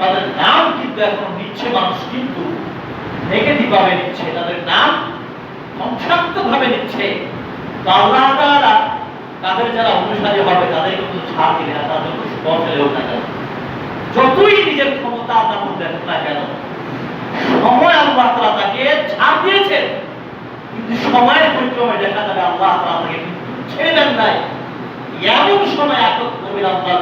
তাদের নাম কিন্তু এখন নিচ্ছে মানুষ, কিন্তু নেগেটিভ ভাবে নিচ্ছে তাদের নাম ধ্বংসাত্মক ভাবে নিচ্ছে তো আল্লাহ তাআলা তাদের যারা অনুসারী হবে তাদের কিন্তু ছাড় দিবে না তারা যত বছরে হোক না কেন? যতই নিজের ক্ষমতা দাপট দেখুক না কেন, সময় আল্লাহ তাআলা তাকে ছাড় দিয়েছেন। কিন্তু সময়ের পরিক্রমে দেখা যাবে আল্লাহ তাআলা তাকে কিন্তু ছেড়ে দেন নাই। এমন সময় আটক করবেন আল্লাহ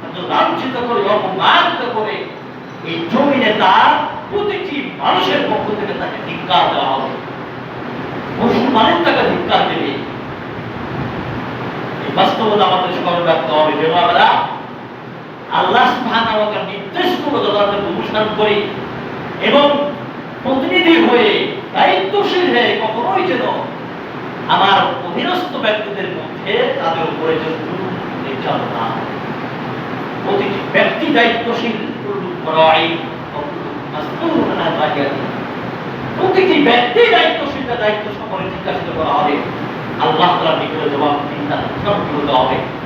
তাকে লাঞ্ছিত করে অপমানিত করে এই জমিনে তার প্রতিটি মানুষের পক্ষ থেকে তাকে ধিক্কার দেওয়া হবে। মুসলমানের তাকে ধিক্কার দেবে। বাস্তবতা আমাদের স্মরণ রাখতে হবে। যেন আমরা আল্লাহ নির্দেশগুলো যথাযথ করি এবং প্রতিনিধি হয়ে, দায়িত্বশীল হয়ে কখনোই যেন আমার অধীনস্থ ব্যক্তিদের মধ্যে তাদের উপরে যেন নির্যাতন না প্রতিটি ব্যক্তি দায়িত্বশীল কুল্লুকুম মাসউলুন আন রাইয়াতিহি। প্রতিটি ব্যক্তির দায়িত্বশীলতা দায়িত্ব সম্পর্কে জিজ্ঞাসিত করা হবে আল্লাহ তাআলার নিকটে জবাব দিন দেওয়া হবে